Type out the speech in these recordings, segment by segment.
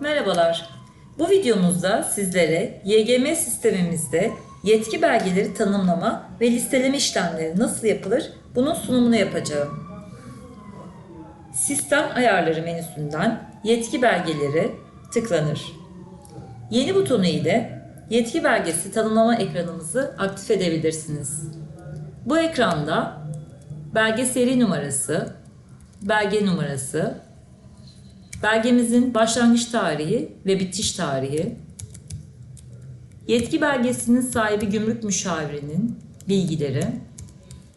Merhabalar. Bu videomuzda sizlere YGM sistemimizde yetki belgeleri tanımlama ve listeleme işlemleri nasıl yapılır bunun sunumunu yapacağım. Sistem ayarları menüsünden yetki belgeleri tıklanır. Yeni butonu ile yetki belgesi tanımlama ekranımızı aktif edebilirsiniz. Bu ekranda belge seri numarası, belge numarası, belgemizin başlangıç tarihi ve bitiş tarihi, yetki belgesinin sahibi gümrük müşavirinin bilgileri,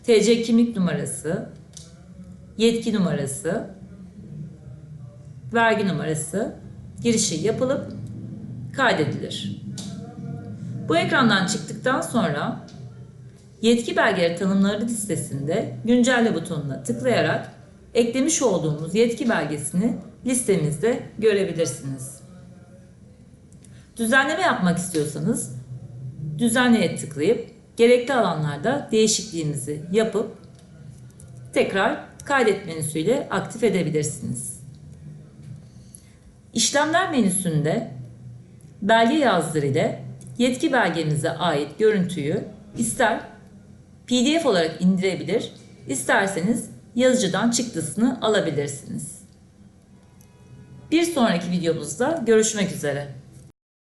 TC kimlik numarası, yetki numarası, vergi numarası. Girişi yapılıp kaydedilir. Bu ekrandan çıktıktan sonra yetki belgeleri tanımları listesinde güncelle butonuna tıklayarak eklemiş olduğumuz yetki belgesini listemizde görebilirsiniz. Düzenleme yapmak istiyorsanız düzenleye tıklayıp gerekli alanlarda değişikliğinizi yapıp tekrar kaydet menüsüyle aktif edebilirsiniz. İşlemler menüsünde belge yazdır ile yetki belgenize ait görüntüyü ister PDF olarak indirebilir, isterseniz yazıcıdan çıktısını alabilirsiniz. Bir sonraki videomuzda görüşmek üzere.